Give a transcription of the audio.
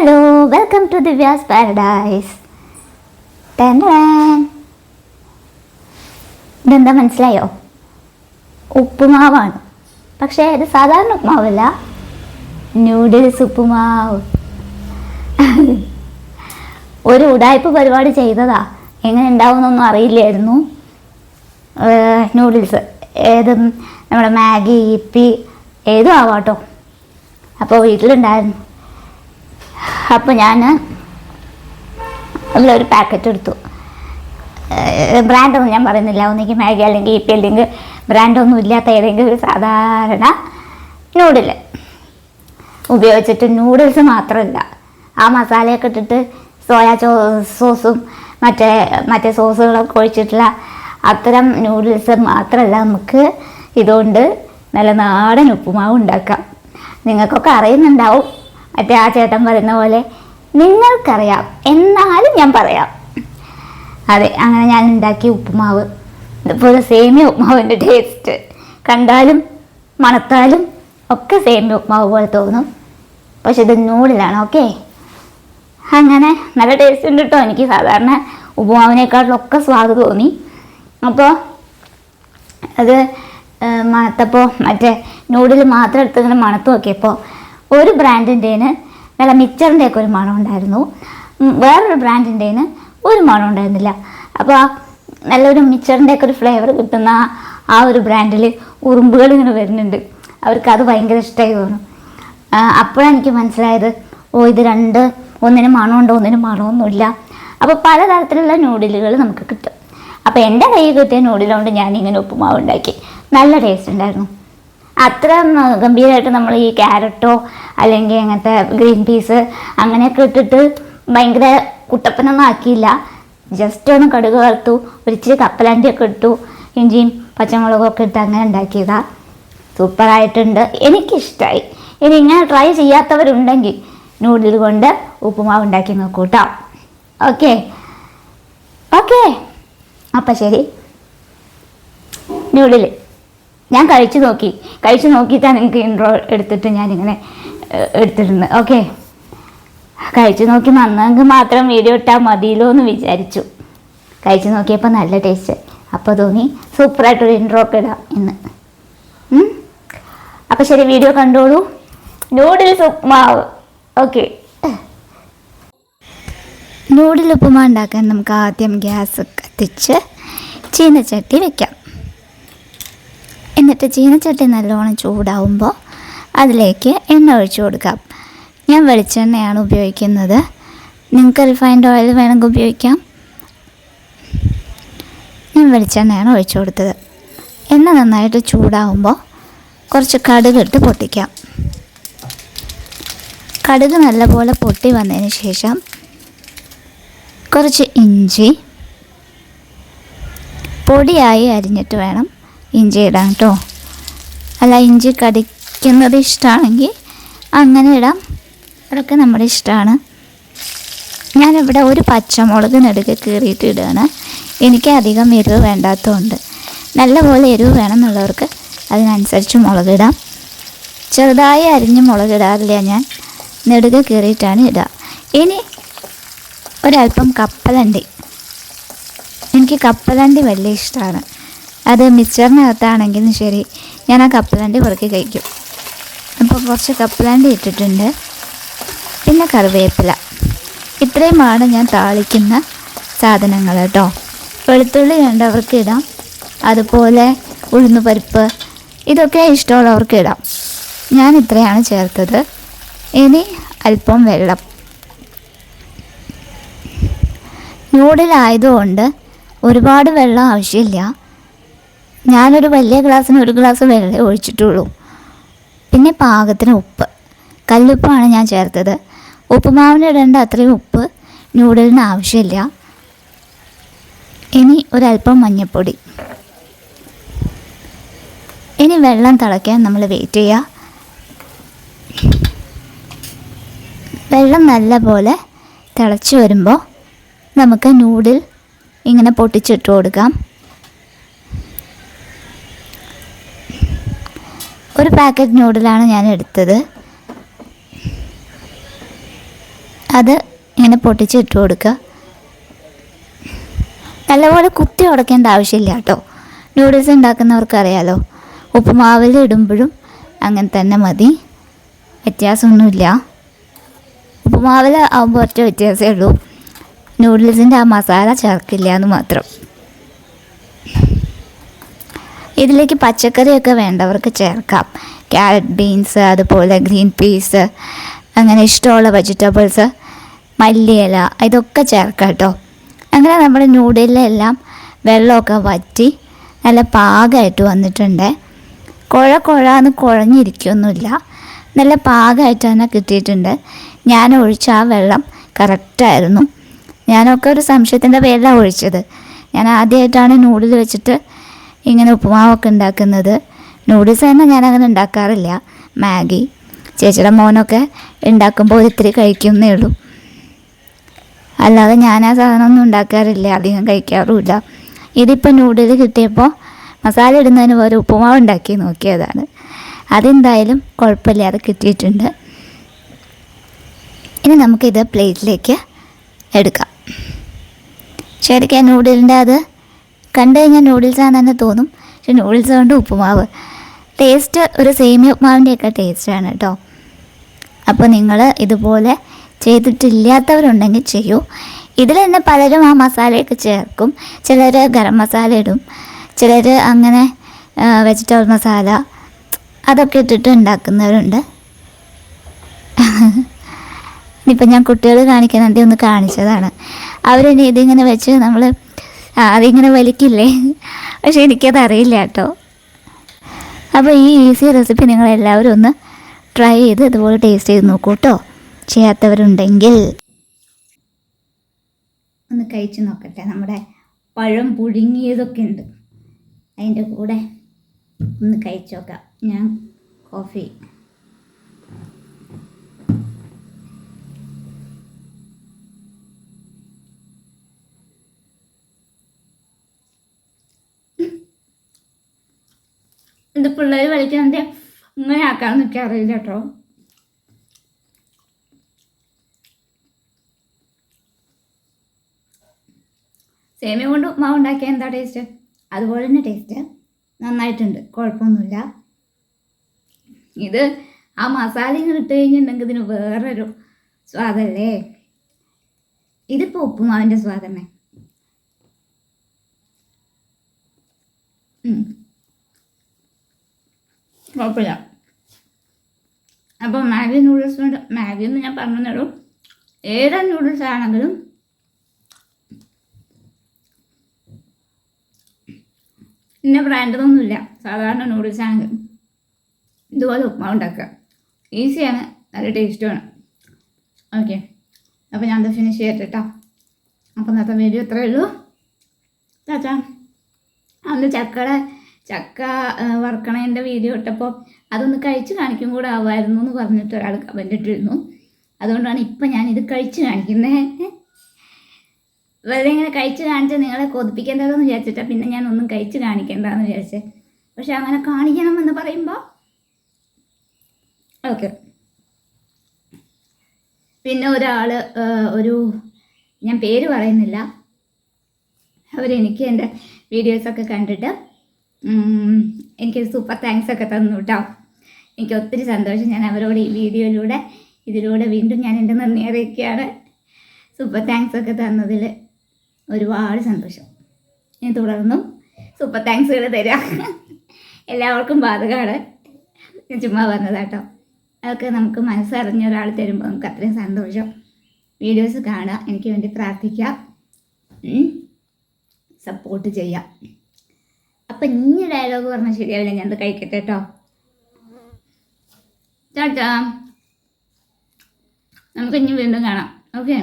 Hello welcome to Divya's paradise ഇതെന്താ മനസ്സിലായോ? ഉപ്പുമാവാണ്. പക്ഷേ ഇത് സാധാരണ ഉപ്പുമാവല്ല. ന്യൂഡിൽസ് ഉപ്പുമാവ്. ഒരു ഉടായ്പ പരിപാടി ചെയ്തതാ. എങ്ങനെ ഉണ്ടാവുമെന്നൊന്നും അറിയില്ലായിരുന്നു. നൂഡിൽസ് ഏതും നമ്മുടെ മാഗി ഇപ്പി ഏതും ആവാട്ടോ. അപ്പോൾ വീട്ടിലുണ്ടായിരുന്നു. അപ്പോൾ ഞാൻ അതിലൊരു പാക്കറ്റ് എടുത്തു. ബ്രാൻഡൊന്നും ഞാൻ പറയുന്നില്ല. ഒന്നെങ്കിൽ മാഗി അല്ലെങ്കിൽ ഇപ്പി അല്ലെങ്കിൽ ബ്രാൻഡൊന്നും ഇല്ലാത്ത ഏതെങ്കിലും ഒരു സാധാരണ നൂഡിൽ ഉപയോഗിച്ചിട്ട് നൂഡിൽസ് മാത്രമല്ല. ആ മസാലയൊക്കെ ഇട്ടിട്ട് സോയാ ചോ സോസും മറ്റേ മറ്റേ സോസുകളൊക്കെ ഒഴിച്ചിട്ടുള്ള അത്തരം നൂഡിൽസ് മാത്രമല്ല നമുക്ക് ഇതുകൊണ്ട് നല്ല നാടൻ ഉപ്പുമാവ് ഉണ്ടാക്കാം. നിങ്ങൾക്കൊക്കെ അറിയുന്നുണ്ടാവും. മറ്റേ ആ ചേട്ടൻ പറയുന്ന പോലെ നിങ്ങൾക്കറിയാം എന്നാലും ഞാൻ പറയാം. അതെ അങ്ങനെ ഞാൻ ഉണ്ടാക്കിയ ഉപ്പുമാവ്. ഇതുപോലെ സേമിയ ഉപ്പുമാവിന്റെ ടേസ്റ്റ് കണ്ടാലും മണത്താലും ഒക്കെ സേമിയ ഉപ്പുമാവ് പോലെ തോന്നും. പക്ഷെ ഇത് നൂഡിലാണ് ഓക്കെ അങ്ങനെ നല്ല ടേസ്റ്റ് ഉണ്ട് കേട്ടോ എനിക്ക് സാധാരണ ഉപ്പുമാവിനേക്കാട്ടിലൊക്കെ സ്വാദ് തോന്നി. അപ്പോൾ അത് മണത്തപ്പോൾ മറ്റേ നൂഡിൽ മാത്രം എടുത്തിങ്ങനെ മണത്ത് നോക്കിയപ്പോൾ ഒരു ബ്രാൻഡിന്റെന് നല്ല മിക്സറിന്റെ ഒക്കെ ഒരു മണം ഉണ്ടായിരുന്നു. വേറൊരു ബ്രാൻഡിന്റെന് ഒരു മണം ഉണ്ടായിരുന്നില്ല. അപ്പോൾ നല്ലൊരു മിക്സറിന്റെ ഒക്കെ ഒരു ഫ്ലേവർ കിട്ടുന്ന ആ ഒരു ബ്രാൻഡിൽ ഉറുമ്പുകൾ ഇങ്ങനെ വരുന്നുണ്ട്. അവർക്ക് അത് ഭയങ്കര ഇഷ്ടമായി തോന്നും അപ്പോഴാണ് എനിക്ക് മനസ്സിലായത് ഓ ഇത് രണ്ട് ഒന്നിന് മണമുണ്ട് ഒന്നിന് മണമൊന്നുമില്ല. അപ്പോൾ പലതരത്തിലുള്ള നൂഡിലുകൾ നമുക്ക് കിട്ടും. അപ്പോൾ എന്റെ കയ്യിൽ കിട്ടിയ നൂഡിലുകൊണ്ട് ഞാൻ ഇങ്ങനെ ഉപ്പുമാവ് ഉണ്ടാക്കി. നല്ല ടേസ്റ്റ് ഉണ്ടായിരുന്നു. അത്ര ഗംഭീരമായിട്ട് നമ്മൾ ഈ ക്യാരറ്റോ അല്ലെങ്കിൽ അങ്ങനത്തെ ഗ്രീൻ പീസ് അങ്ങനെയൊക്കെ ഇട്ടിട്ട് ഭയങ്കര കുട്ടപ്പനൊന്നും ആക്കിയില്ല. ജസ്റ്റ് ഒന്ന് കടുക് വറുത്തു ഒരു ഇച്ചിരി കപ്പലണ്ടിയൊക്കെ ഇട്ടു ഇഞ്ചിയും പച്ചമുളകും ഒക്കെ ഇട്ട് അങ്ങനെ ഉണ്ടാക്കിയതാ. സൂപ്പറായിട്ടുണ്ട്. എനിക്കിഷ്ടമായി ഇനി ഇങ്ങനെ ട്രൈ ചെയ്യാത്തവരുണ്ടെങ്കിൽ നൂഡിൽ കൊണ്ട് ഉപ്പുമാവ് ഉണ്ടാക്കി നോക്കൂ കേട്ടോ ഓക്കെ. ഓക്കെ. അപ്പം ശരി. നൂഡിൽ ഞാൻ കഴിച്ചു നോക്കി. കഴിച്ചു നോക്കിയിട്ടാണ് നിങ്ങൾക്ക് ഇൻട്രോ എടുത്തിട്ട് ഞാനിങ്ങനെ എടുത്തിരുന്നത്. ഓക്കെ കഴിച്ചു നോക്കി നന്നെങ്കിൽ മാത്രം വീഡിയോ ഇട്ടാൽ മതിയല്ലോ എന്ന് വിചാരിച്ചു. കഴിച്ചു നോക്കിയപ്പോൾ നല്ല ടേസ്റ്റ് അപ്പോൾ തോന്നി സൂപ്പറായിട്ടൊരു ഇൻട്രോ ഒക്കെ ഇടാം എന്ന്? അപ്പോൾ ശരി വീഡിയോ കണ്ടോളൂ. നൂഡിൽസ് ഉപ്മാവ്. ഓക്കെ നൂഡിൽ ഉപ്പുമാവ് ഉണ്ടാക്കാൻ നമുക്ക് ആദ്യം ഗ്യാസ് കത്തിച്ച് ചീനച്ചട്ടി വെക്കാം. എന്നിട്ട് ചീനച്ചട്ടി നല്ലോണം ചൂടാവുമ്പോൾ അതിലേക്ക് എണ്ണ ഒഴിച്ചു കൊടുക്കാം. ഞാൻ വെളിച്ചെണ്ണയാണ് ഉപയോഗിക്കുന്നത്. നിങ്ങൾക്ക് റിഫൈൻഡ് ഓയിൽ വേണമെങ്കിൽ ഉപയോഗിക്കാം. ഞാൻ വെളിച്ചെണ്ണയാണ് ഒഴിച്ചു കൊടുത്തത്. എണ്ണ നന്നായിട്ട് ചൂടാവുമ്പോൾ കുറച്ച് കടുക് ഇട്ട് പൊട്ടിക്കാം. കടുക് നല്ലപോലെ പൊട്ടി വന്നതിന് ശേഷം കുറച്ച് ഇഞ്ചി പൊടിയായി അരിഞ്ഞിട്ട് വേണം ഇഞ്ചി ഇടാൻ കേട്ടോ. അല്ല ഇഞ്ചി കടിക്കുന്നത് ഇഷ്ടമാണെങ്കിൽ അങ്ങനെ ഇടാം. അതൊക്കെ നമ്മുടെ ഇഷ്ടമാണ് ഞാനിവിടെ ഒരു പച്ചമുളക് നെടുക്ക് കീറിയിട്ട് ഇടുകയാണ്. എനിക്ക് അധികം എരിവ് വേണ്ടാത്തതുകൊണ്ട്. നല്ലപോലെ എരിവ് വേണമെന്നുള്ളവർക്ക് അതിനനുസരിച്ച് മുളക് ഇടാം. ചെറുതായി അരിഞ്ഞ് മുളക് ഇടാറില്ല ഞാൻ. നെടുക കീറിയിട്ടാണ് ഇടുക. ഇനി ഒരല്പം കപ്പലണ്ടി. എനിക്ക് കപ്പലണ്ടി വലിയ ഇഷ്ടമാണ് അത് മിക്സറിനകത്താണെങ്കിലും ശരി ഞാൻ ആ കപ്പലാണ്ടി പുറക്കി കഴിക്കും. അപ്പോൾ കുറച്ച് കപ്പലാണ്ടി ഇട്ടിട്ടുണ്ട്. പിന്നെ കറിവേപ്പില. ഇത്രയുമാണ് ഞാൻ താളിക്കുന്ന സാധനങ്ങൾ കേട്ടോ വെളുത്തുള്ളി വേണ്ടവർക്ക് ഇടാം. അതുപോലെ ഉഴുന്നുപരിപ്പ് ഇതൊക്കെ ഇഷ്ടമുള്ളവർക്ക് ഇടാം. ഞാൻ ഇത്രയാണ് ചേർത്തത്. ഇനി അല്പം വെള്ളം. നൂഡിലായതുകൊണ്ട് ഒരുപാട് വെള്ളം ആവശ്യമില്ല. ഞാനൊരു വലിയ ഗ്ലാസ്സിന് ഒരു ഗ്ലാസ് വെള്ളം ഒഴിച്ചിട്ടുള്ളൂ. പിന്നെ പാകത്തിന് ഉപ്പ്. കല്ലുപ്പാണ് ഞാൻ ചേർത്തത്. ഉപ്പുമാവിന് ഇടേണ്ട അത്രയും ഉപ്പ് നൂഡിലിന് ആവശ്യമില്ല. ഇനി ഒരല്പം മഞ്ഞൾപ്പൊടി ഇനി വെള്ളം തിളയ്ക്കാൻ നമ്മൾ വെയിറ്റ് ചെയ്യുക വെള്ളം നല്ല പോലെ തിളച്ച് വരുമ്പോൾ നമുക്ക് നൂഡിൽ ഇങ്ങനെ പൊട്ടിച്ചിട്ട് കൊടുക്കാം. ഒരു പാക്കറ്റ് നൂഡിലാണ് ഞാൻ എടുത്തത്. അത് ഇങ്ങനെ പൊട്ടിച്ച് ഇട്ട് കൊടുക്കുക. നല്ലപോലെ കുത്തി ഉടക്കേണ്ട ആവശ്യമില്ല കേട്ടോ. നൂഡിൽസ് ഉണ്ടാക്കുന്നവർക്ക് അറിയാലോ ഉപ്പുമാവിൽ ഇടുമ്പോഴും അങ്ങനെ തന്നെ മതി. വ്യത്യാസമൊന്നുമില്ല. ഉപ്പുമാവിൽ ആകുമ്പോൾ ഒറ്റ വ്യത്യാസമേ ഉള്ളൂ. നൂഡിൽസിന്റെ ആ മസാല ചേർക്കില്ല എന്ന് മാത്രം. ഇതിലേക്ക് പച്ചക്കറിയൊക്കെ വേണ്ടവർക്ക് ചേർക്കാം. ക്യാരറ്റ് ബീൻസ് അതുപോലെ ഗ്രീൻ പീസ് അങ്ങനെ ഇഷ്ടമുള്ള വെജിറ്റബിൾസ് മല്ലിയില ഇതൊക്കെ ചേർക്കാം കേട്ടോ. അങ്ങനെ നമ്മുടെ നൂഡിലെല്ലാം വെള്ളമൊക്കെ വറ്റി നല്ല പാകമായിട്ട് വന്നിട്ടുണ്ട്. കുഴ കുഴന്ന് കുഴഞ്ഞിരിക്കൊന്നുമില്ല. നല്ല പാകമായിട്ട് തന്നെ കിട്ടിയിട്ടുണ്ട്. ഞാൻ ഒഴിച്ച ആ വെള്ളം കറക്റ്റായിരുന്നു ഞാനൊക്കെ ഒരു സംശയത്തിന്റെ പേരിലാണ് ഒഴിച്ചത്. ഞാൻ ആദ്യമായിട്ടാണ് നൂഡിൽ വെച്ചിട്ട് ഇങ്ങനെ ഉപ്പുമാവൊക്കെ ഉണ്ടാക്കുന്നത്. നൂഡിൽസ് തന്നെ ഞാനങ്ങനെ ഉണ്ടാക്കാറില്ല. മാഗി ചേച്ചിയുടെ മോനൊക്കെ ഉണ്ടാക്കുമ്പോൾ ഒരിത്തിരി കഴിക്കുന്നേ ഉള്ളൂ. അല്ലാതെ ഞാൻ ആ സാധനമൊന്നും ഉണ്ടാക്കാറില്ല. അധികം കഴിക്കാറുമില്ല. ഇതിപ്പോൾ നൂഡിൽ കിട്ടിയപ്പോൾ മസാല ഇടുന്നതിന് പകരം ഉപ്പുമാവ് ഉണ്ടാക്കി നോക്കിയതാണ്. അതെന്തായാലും കുഴപ്പമില്ലാതെ കിട്ടിയിട്ടുണ്ട്. ഇനി നമുക്കിത് പ്ലേറ്റിലേക്ക് എടുക്കാം. ശരിക്കും നൂഡിലിന്റെ അത് കണ്ടു കഴിഞ്ഞാൽ നൂഡിൽസ് ആണെന്ന് തന്നെ. തോന്നും പക്ഷെ നൂഡിൽസ് കൊണ്ട് ഉപ്പുമാവ്. ടേസ്റ്റ് ഒരു സേമിയ ഉപ്പുമാവിന്റെയൊക്കെ ടേസ്റ്റാണ് കേട്ടോ. അപ്പോൾ നിങ്ങൾ ഇതുപോലെ ചെയ്തിട്ടില്ലാത്തവരുണ്ടെങ്കിൽ ചെയ്യൂ. ഇതിൽ തന്നെ പലരും ആ മസാലയൊക്കെ ചേർക്കും. ചിലർ ഗരം മസാല ഇടും. ചിലർ അങ്ങനെ വെജിറ്റബിൾ മസാല അതൊക്കെ ഇട്ടിട്ട് ഉണ്ടാക്കുന്നവരുണ്ട്. ഇപ്പം ഞാൻ കുട്ടികൾ കാണിക്കാനാണ്ടി ഒന്ന് കാണിച്ചതാണ്. അവരെന്നെ ഇതിങ്ങനെ വെച്ച് നമ്മൾ അതിങ്ങനെ വലിക്കില്ലേ? പക്ഷെ എനിക്കത് അറിയില്ല കേട്ടോ. അപ്പോൾ ഈ ഈസി റെസിപ്പി നിങ്ങൾ എല്ലാവരും ഒന്ന് ട്രൈ ചെയ്ത് ഇതുപോലെ ടേസ്റ്റ് ചെയ്ത് നോക്കൂ കേട്ടോ. ചെയ്യാത്തവരുണ്ടെങ്കിൽ. ഒന്ന് കഴിച്ച് നോക്കട്ടെ. നമ്മുടെ പഴം പുഴുങ്ങിയതൊക്കെ ഉണ്ട്. അതിന്റെ കൂടെ ഒന്ന് കഴിച്ചു നോക്കാം. ഞാൻ കോഫി ഇത് പിള്ളേർ കളിക്കാന്റെ ഇങ്ങനെ ആക്കാൻ നിൽക്കാറില്ല കേട്ടോ. സേമിയ കൊണ്ട് ഉപ്മാവ് ഉണ്ടാക്കിയാൽ എന്താ ടേസ്റ്റ് അതുപോലെ തന്നെ ടേസ്റ്റ് നന്നായിട്ടുണ്ട്. കുഴപ്പമൊന്നുമില്ല. ഇത് ആ മസാല ഇങ്ങനെ ഇട്ട് കഴിഞ്ഞിട്ടുണ്ടെങ്കിൽ ഇതിന് വേറൊരു സ്വാദല്ലേ? ഇതിപ്പോൾ ഉപ്പുമാവിന്റെ സ്വാദമേ. കുഴപ്പമില്ല. അപ്പോൾ മാഗി നൂഡിൽസ് കൊണ്ട് മാഗി എന്ന് ഞാൻ പറഞ്ഞു തരൂ ഏത് നൂഡിൽസ് ആണെങ്കിലും ഇന്ന ബ്രാൻഡൊന്നുമില്ല സാധാരണ നൂഡിൽസ് ആണെങ്കിലും ഇതുപോലെ ഉപ്മാവ് ഉണ്ടാക്കുക. ഈസിയാണ് നല്ല ടേസ്റ്റുമാണ് ഓക്കെ അപ്പോൾ ഞാനത് ഫിനിഷ് ചെയ്യട്ടെ കേട്ടോ അപ്പോൾ ഇന്നത്തെ വീഡിയോ ഇത്രയേ ഉള്ളൂ. ചാച്ചാ അന്ന് ചക്കയുടെ ചക്ക വറക്കണേന്റെ വീഡിയോ ഇട്ടപ്പോൾ അതൊന്ന് കഴിച്ച് കാണിക്കും കൂടെ ആവായിരുന്നു എന്ന് പറഞ്ഞിട്ട് ഒരാൾ കമന്റ് ഇട്ടിരുന്നു. അതുകൊണ്ടാണ് ഇപ്പം ഞാനിത് കഴിച്ച് കാണിക്കുന്നത് വെറുതെ ഇങ്ങനെ കഴിച്ച് കാണിച്ച് നിങ്ങളെ കൊതിപ്പിക്കേണ്ടതെന്ന് വിചാരിച്ചിട്ടാണ് പിന്നെ ഞാൻ ഒന്നും കഴിച്ച് കാണിക്കേണ്ടതെന്ന് വിചാരിച്ചത് പക്ഷെ അങ്ങനെ കാണിക്കണമെന്ന് പറയുമ്പോൾ ഓക്കെ. പിന്നെ ഒരാൾ ഒരു ഞാൻ പേര് പറയുന്നില്ല. അവരെനിക്ക് എന്റെ വീഡിയോസൊക്കെ കണ്ടിട്ട് എനിക്ക് സൂപ്പർ താങ്ക്സ് ഒക്കെ തന്നു കേട്ടോ എനിക്ക് ഒത്തിരി സന്തോഷം. ഞാൻ അവരോട് ഈ വീഡിയോയിലൂടെ ഇതിലൂടെ വീണ്ടും ഞാൻ എന്റെ നന്ദി അറിയിക്കുകയാണ്. സൂപ്പർ താങ്ക്സ് ഒക്കെ തന്നതിൽ ഒരുപാട് സന്തോഷം. ഞാൻ തുടർന്നും സൂപ്പർ താങ്ക്സുകൾ തരാം. എല്ലാവർക്കും ബാധകമാണ്. ഞാൻ ചുമ്മാ പറഞ്ഞതാട്ടോ. അതൊക്കെ നമുക്ക് മനസ്സറിഞ്ഞ ഒരാൾ തരുമ്പോൾ നമുക്ക് അത്രയും സന്തോഷം. വീഡിയോസ് കാണുക എനിക്ക് വേണ്ടി പ്രാർത്ഥിക്കാം സപ്പോർട്ട് ചെയ്യാം. അപ്പം ഇനി ഡയലോഗ് പറഞ്ഞാൽ ശരിയാവില്ല. ഞാൻ കഴിക്കട്ടെ കേട്ടോ ചാച്ചാ നമുക്ക് ഇനി വീണ്ടും കാണാം. ഓക്കെ?